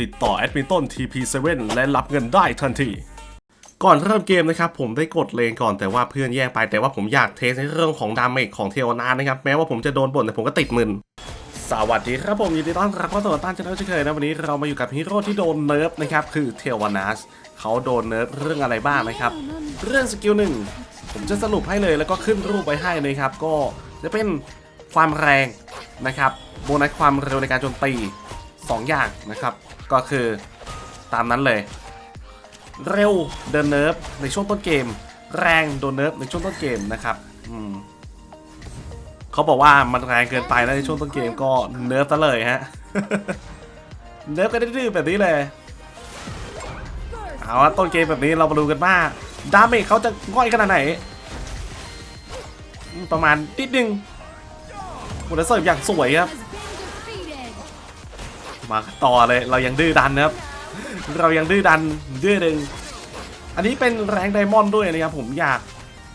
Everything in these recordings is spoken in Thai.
ติดต่อแอดมินต้น TP7 และรับเงินได้ทันทีก่อนเริ่มเกมนะครับผมได้กดเลนก่อนแต่ว่าเพื่อนแย่งไปแต่ว่าผมอยากเทสในเรื่องของดาเมจของเทวนานะครับแม้ว่าผมจะโดนบ่นแต่ผมก็ติดมึนสวัสดีครับผมยินดีต้อนรับเข้าสู่ต้านชาแนลเช่นเคยนะวันนี้เรามาอยู่กับฮีโร่ที่โดนเนิร์ฟนะครับคือเทวานาสเขาโดนเนิร์ฟเรื่องอะไรบ้างนะครับ เรื่องสกิลหนึ่งผมจะสรุปให้เลยแล้วก็ขึ้นรูปไว้ให้นะครับ ก็จะเป็นความแรงนะครับโบนัสความเร็วในการโจมตี 2 อย่างนะครับ ก็คือตามนั้นเลย เร็วเดินเนิร์ฟในช่วงต้นเกม แรงโดนเนิร์ฟในช่วงต้นเกมนะครับเขาบอกว่ามันแรงเกินไปนะในช่วงต้นเกมก็เนิร์ฟซะเลยฮะเนิร์ฟกันดื้อแบบนี้เลยเอาละต้นเกมแบบนี้เรามาดูกันว่าดาเมจเขาจะง่อยขนาดไหน ประมาณนิดนึงมุนเสิร์ฟอย่างสวยครับ มาต่อเลยเรายังดื้อดันนะครับ เรายังดื้อดันดื้อดึง อันนี้เป็นแรงไดมอนด์ด้วยนะครับผมอยาก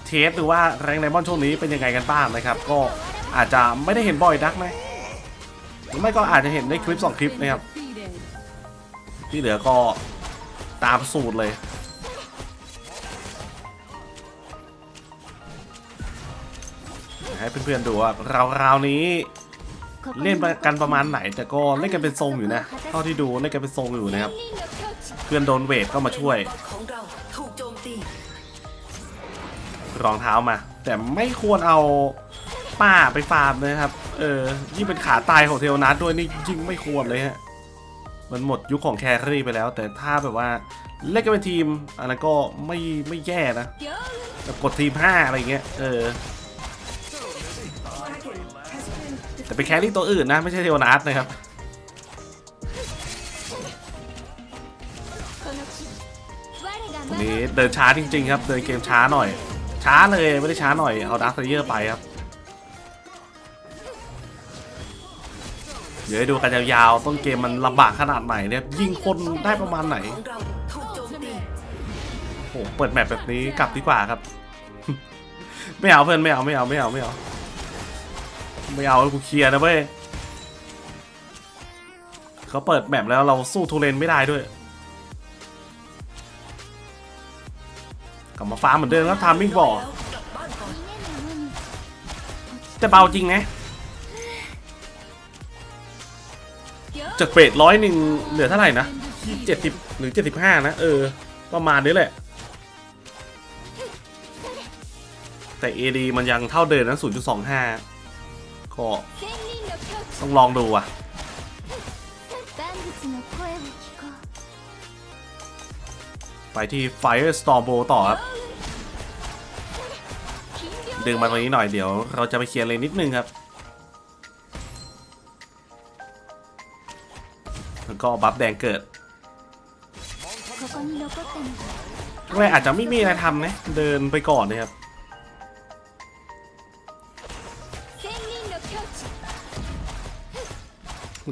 เทสดูว่าแรงไดมอนด์ช่วงนี้เป็นยังไงกันบ้างนะครับ ก็อาจจะไม่ได้เห็นบ่อยนักนะหรือไม่ก็อาจจะเห็นในคลิป 2 คลิปนะครับ ที่เหลือก็ตามสูตรเลยให้เพื่อนๆดูว่าเราราวๆนี้ เล่นกันประมาณไหนแต่ก็เล่นกันเป็นทรงอยู่นะเท่าที่ดูเล่นกันเป็นทรงอยู่นะครับเพื่อนโดนเวทก็มาช่วยของเราถูกโจมตีรองเท้ามา แต่ไม่ควรเอาป้าไปฟาร์มนะครับ เออยิ่งเป็นขาตายของเทวนัทด้วยนี่ยิ่งไม่ควรเลยฮะมันหมดยุคของแครี่ไปแล้ว แต่ถ้าแบบว่าเล่นกันเป็นทีมอันนั้นก็ไม่ไม่แย่นะแบบกดทีม 5 อะไรเงี้ยเออ แต่เป็นแครี่ตัวอื่นนะ ไม่ใช่เทวนัทนะครับ ตรงนี้เดินช้าจริง ๆ ครับ เดินเกมช้าหน่อย ช้าเลยไม่ได้ช้าหน่อย เอาดาร์คเยอร์ไปครับ เดี๋ยวให้ดูกันยาวๆ ต้นเกมมันลำบากขนาดไหนเนี่ย ยิงคนได้ประมาณไหนโจมตีโอ้โหเปิดแมปแบบนี้กลับดีกว่าครับ ไม่เอาเพื่อนไม่เอาไม่เอาไม่เอาไม่เอา ไม่เอากูเคลียร์นะเว้ยเขาเปิดแมปแล้วเราสู้ทูเรนไม่ได้ด้วยกลับมาฟาร์มเหมือนเดิมครับทามมิ่งบอกแล้วกลับบ้านก่อนแต่เบาจริงนะจากเฟสร้อยหนึ่งเหลือเท่าไหร่นะที่เจ็ดสิบหรือเจ็ดสิบห้านะ เออ ประมาณนี้แหละ แต่ AD มันยังเท่าเดิมนะ0.25 ก็ต้องลองดูอะไปที่ Firestorm Bow ต่อครับ ดึงมาตรงนี้หน่อยเดี๋ยว เราจะไปเคลียร์เลนนิดนึงครับ แล้วก็บัฟแดงเกิดแรกอาจจะไม่มีอะไรทำนะ เดินไปก่อนนะครับ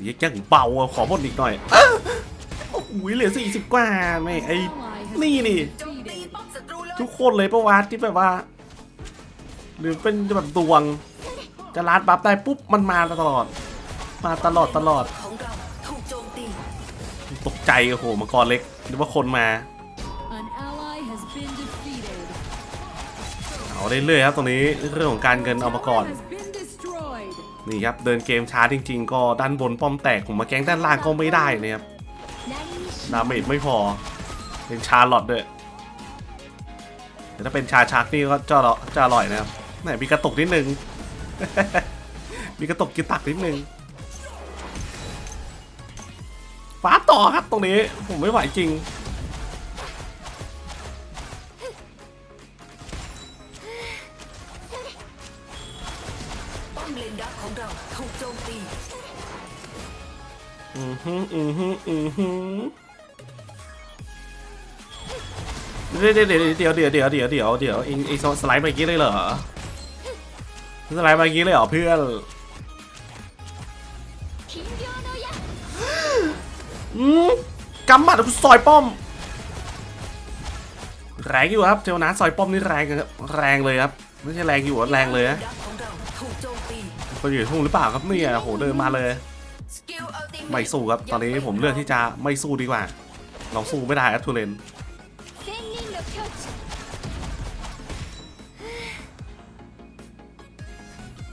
โอ้ยยังเบาอะขอบนอีกหน่อยโอ้โหเหลือสี่สิบกว่าไม่ไอ้นี่นี่ทุกคนเลยประวะที่แบบว่า หรือเป็นแบบดวง จะลาดบัฟได้ปุ๊บมันมาตลอด มาตลอดตลอด ตกใจโอ้โหมังกรเล็กหรือว่าคนมาเอาเรื่อยๆครับตรงนี้เรื่องของการเงินเอามาก่อน นี่ครับเดินเกมช้าจริง ๆ ก็ด้านบนป้อมแตกผมมาแกงด้านล่างก็ไม่ได้นะครับดาเมจไม่พอ เป็นชาลอตด้วยแต่ถ้าเป็นชาชักนี่ก็จะอร่อยจะอร่อยนะครับไหนมีกระตุกนิดนึง มีกระตุกกินตักนิดนึงฟ้าต่อครับตรงนี้ผมไม่ไหวจริง ฮึอือฮึอือฮึเดี๋ยวเดี๋ยวเดี๋ยวเดี๋ยวเดี๋ยวเดี๋ยวเดี๋ยวเดี๋ยวเองเองสไลด์ไปกี้เลยเหรอสไลด์ไปกี้เลยเหรอเพื่อนอืมกำหมัดซอยป้อม แรงอยู่ครับเจลนะซอยป้อมนี่แรงครับแรงเลยครับไม่ใช่แรงอยู่อะแรงเลยนะดักของเราถูกโจมตีคนอยู่ทุ่งหรือเปล่าครับเนี่ยโหเดินมาเลย ไม่สู้ครับ ตอนนี้ผมเลือกที่จะไม่สู้ดีกว่า เราสู้ไม่ได้ครัทูเรน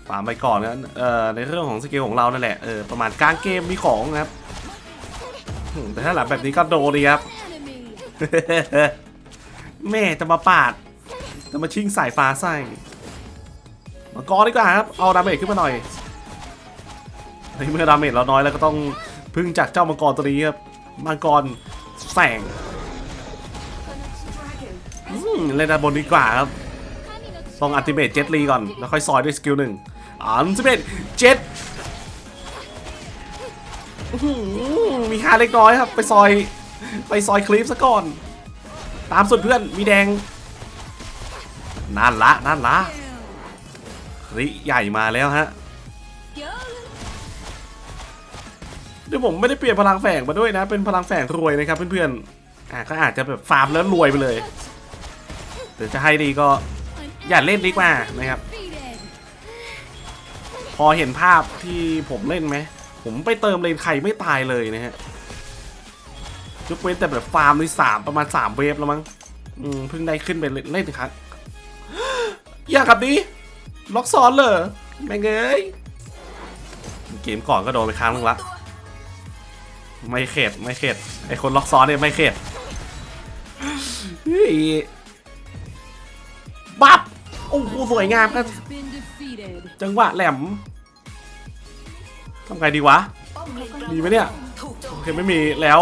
ฟาไปก่อนนะเอ่อในเรื่องของสกิลของเรานั่นแหละ เออประมาณกลางเกมมีของครับ แต่ถ้าหลังแบบนี้ก็โดนดีครับ แม่จะมาปาด จะมาชิงสายฟ้าใส่มังกรดีกว่าครับ เอาดาเมจขึ้นมาหน่อย ในเมื่อดาเมจเราน้อยแล้วก็ต้องพึ่งจากเจ้ามังกรตัวนี้ครับมังกรแสงอืมเล่นด้านบนดีกว่าครับต้องอัลติเมทเจ็ตลีก่อน แล้วค่อยซอยด้วยสกิลหนึ่งอัลติเมทเจ็ตมีค่าเล็กน้อยครับ ไปซอย ไปซอยคลิปซะก่อน ตามสุดเพื่อนมีแดงนั่นละนั่นละริใหญ่มาแล้วฮะ เดี๋ยวผมไม่ได้เปลี่ยนพลังแฝงมาด้วยนะ เป็นพลังแฝงรวยนะครับเพื่อนๆอะก็อาจจะแบบฟาร์มแล้วรวยไปเลยแต่จะให้ดีก็อย่าเล่นดีกว่านะครับ พอเห็นภาพที่ผมเล่นไหม ผมไปเติมเลนใครไม่ตายเลยนะฮะยกเว้นแต่แบบฟาร์มในสามประมาณสามเวฟแล้วมั้งอืมเพิ่งได้ขึ้นไปเล่นเล่นครับอยากกับนี้ล็อกซ้อนเลยแม่งเอ้ยเกมก่อนก็โดนไปครั้งนึงละ ไม่เข็ดไม่เข็ดไอคนล็อกซ้อนเนี่ยไม่เข็ดบับโอ้โหสวยงามครับจังหวะแหลมทำไงดีวะ มีไหมเนี่ยโอเคไม่มีแล้ว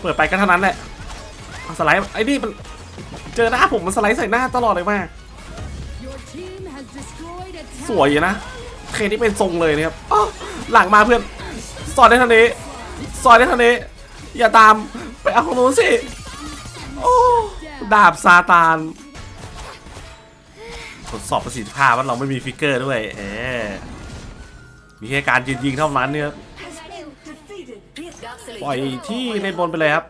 เปิดไปก็เท่านั้นแหละเอาสไลด์ไอ้นี่มันเจอหน้าผมมันสไลด์ใส่หน้าตลอดเลยมากสวยอยู่นะ เคนี่เป็นทรงเลยนะครับหลังมาเพื่อนซอยได้เท่านี้ ซอยได้เท่านี้อย่าตามไปเอาของนู้นสิโอ้ดาบซาตานทดสอบประสิทธิภาพว่าเราไม่มีฟิกเกอร์ด้วยเออมีแค่การยืนยิงเท่านั้นเนี่ยครับปล่อยที่เลนบนไปเลยครับ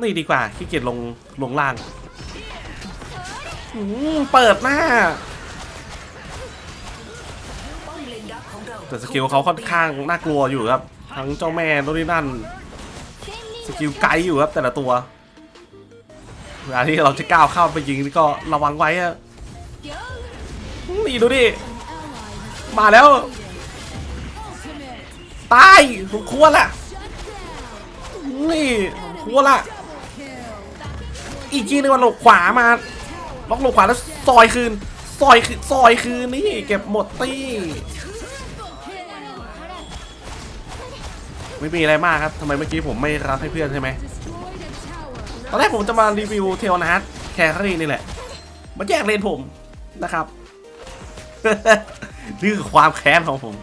นี่ดีกว่าขี้เกียจลงลงล่างอืมเปิดหน้า แต่สกิลเขาค่อนข้างน่ากลัวอยู่ครับ ทั้งเจ้าแม่โน่นนี่นั่นสกิลไกลอยู่ครับแต่ละตัวเวลาที่เราจะก้าวเข้าไปยิงก็ระวังไว้อะนี่ดูดิ มาแล้ว ตายผมควรละ นี่ผมควรละ อีกทีนึงมันหลบขวามาล็อกหลบขวาแล้วซอยคืน ซอยคืน ซอยคืนนี่เก็บหมดตี้ ไม่มีอะไรมากครับทำไมเมื่อกี้ผมไม่รับให้เพื่อนใช่ไหมตอนแรกผมจะมารีวิวเทลนาร์แครี่นี่แหละ มันแยกเลนผมนะครับ นี่คือความแค้นของผม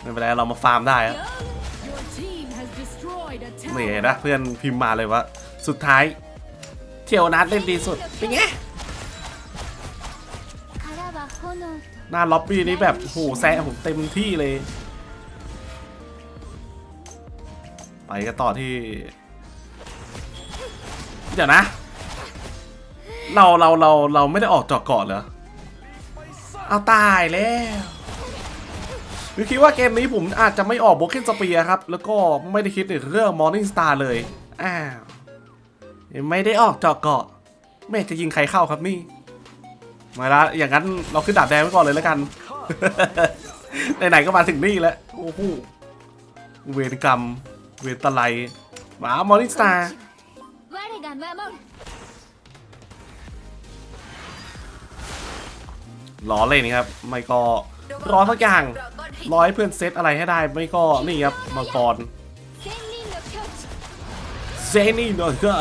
ไม่เป็นไรเรามาฟาร์มได้ครับนี่นะเพื่อนพิมพ์มาเลยว่า สุดท้าย เทลนาร์เล่นดีสุด เป็นไงหน้าล็อบบี้นี่แบบโหแซะผมเต็มที่เลย ไปกันต่อที่ เดี๋ยวนะ เราเราเราเราไม่ได้ออกจอกเกาะเหรอ เอาตายแล้วคือคิดว่าเกมนี้ผมอาจจะไม่ออกโบเคนสเปียครับ แล้วก็ไม่ได้คิดถึงเรื่อง Morning Star เลย อ้าว ไม่ได้ออกจาะเกาะไม่จะยิงใครเข้าครับนี่ มาละอย่างนั้นเราขึ้นดาบแดงไว้ก่อนเลยแล้วกัน ไหนๆก็มาถึงนี่แล้ว โอ้โห เวรกรรม เวตาไลหมามอริสตาหล้อเลยนี่ครับ ไม่ก็รอสักอย่างรอให้เพื่อนเซตอะไรให้ได้ ไม่ก็นี่ครับมังกรเซนี่หน่อยก็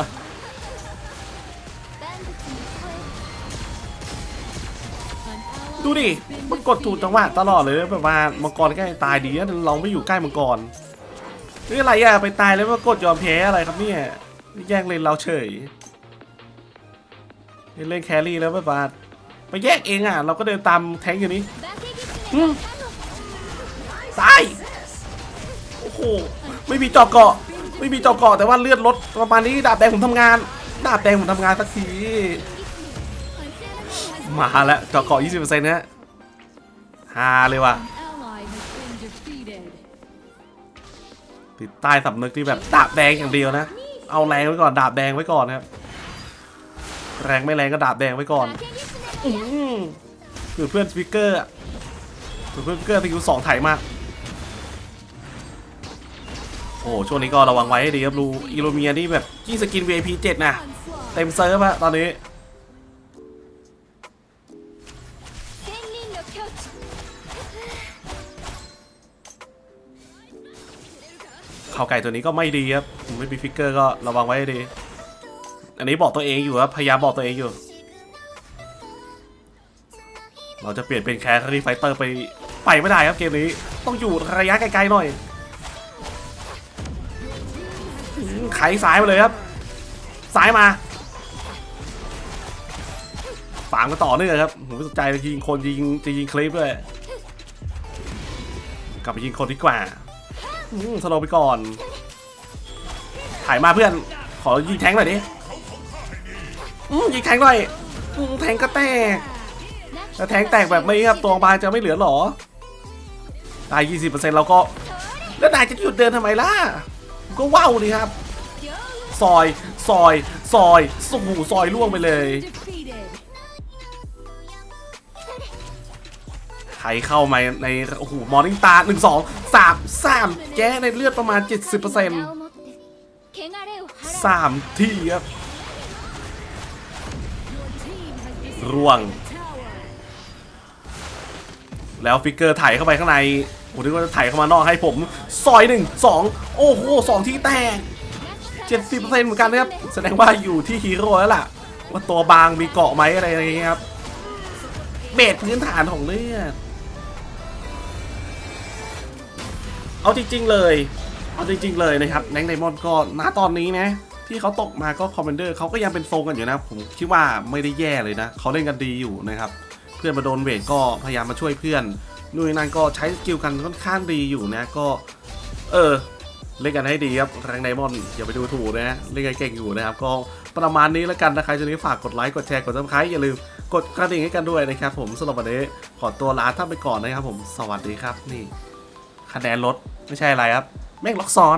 ดูดิ มันกดถูกจังหวะตลอดเลยแบบว่ามังกรใกล้ตายดีแล้วเราไม่อยู่ใกล้มังกร นี่อะไรอะไปตายแล้วมากดยอมแพ้อะไรครับเนี่ยแย่งเลนเราเฉยเล่นแครี่แล้วไม่บาดไปแยกเองอะ เราก็เดินตามแทงอยู่นี้ตายโอ้โหไม่มีจอกเกาะ ไม่มีจอกเกาะแต่ว่าเลือดลดประมาณนี้ดาบแดงผมทำงานดาบแดงผมทำงานสักทีมาแล้วจอกเกาะ20%นะฮาเลยว่ะ ติดใต้สำนึกที่แบบดาบแดงอย่างเดียวนะ เอาแรงไว้ก่อนดาบแดงไว้ก่อนครับ แรงไม่แรงก็ดาบแดงไว้ก่อนอือคือเพื่อนสปิเกอร์คือเพื่อนสปิเกอร์ตีอยู่สองไถมากโอ้ช่วงนี้ก็ระวังไว้ให้ดีครับรูอิโรเมียนี่แบบยี่สกินวีไอพีเจ็ดนะ เต็มเซิร์ฟอะตอนนี้ ข้าไก่ตัวนี้ก็ไม่ดีครับไม่มีฟิกเกอร์ก็ระวังไว้ดี อันนี้บอกตัวเองอยู่ครับพยายามบอกตัวเองอยู่ เราจะเปลี่ยนเป็นแคร์รี่ไฟเตอร์ไปไปไม่ได้ครับเกมนี้ ต้องอยู่ระยะไกลๆหน่อยไขซ้ายมาเลยครับซ้ายมาฝางมาต่อเนื่องครับผมไม่สนใจยิงคนยิงจะยิงคลิปด้วยกลับไปยิงคนดีกว่า สโลไปก่อน ถ่ายมาเพื่อน ขอยิงแทงหน่อยดิอืมยิงแทงหน่อยแทงก็แตกแต่แทงแตกแบบนี้ครับตัวบาจะไม่เหลือหรอ ตาย 20%เราก็ แล้วนายจะหยุดเดินทำไมล่ะ ก็ว้าวดิครับ ซอย ซอย ซอย สูซอยล่วงไปเลย ใช้เข้ามาในโอ้โหมอร์นิ่งตาหนึ่งสองสามสามแก้ในเลือดประมาณ 70%สปอร์เซนสามทีครับร่วง แล้วฟิกเกอร์ถ่ายเข้าไปข้างในผมนึกว่าจะถ่ายเข้ามานอกให้ผมซอยหนึ่งสองโอ้โหสองที่แตก70%เหมือนกันนะครับ แสดงว่าอยู่ที่ฮีโร่แล้วล่ะ ว่าตัวบางมีเกาะไหมอะไรอย่างเงี้ยครับเบสพื้นฐานของเลือด เอาจริง ๆ เลย เอาจริง ๆ เลยนะครับแนงไดมอนด์ก็ณตอนนี้นะที่เขาตกมาก็คอมเมนเดอร์เขาก็ยังเป็นทรงกันอยู่นะ ผมคิดว่าไม่ได้แย่เลยนะเขาเล่นกันดีอยู่นะครับ เพื่อนมาโดนเวทก็พยายามมาช่วยเพื่อนนู่นนั่นก็ใช้สกิลกันค่อนข้างดีอยู่นะก็ เออเล่นกันให้ดีครับแรงไดมอนด์อย่าไปดูถูกนะเล่นกันเก่งอยู่นะครับ ก็ประมาณนี้แล้วกันนะใครจะนี้ฝากกดไลค์กดแชร์กดซับสไครต์อย่าลืมกดกระดิ่งให้กันด้วยนะครับผมสำหรับวันนี้ขอตัวลาท่านไปก่อนนะครับผมสวัสดีครับนี่ คะแนนลดไม่ใช่อะไรครับ แม่งล็อกซ้อน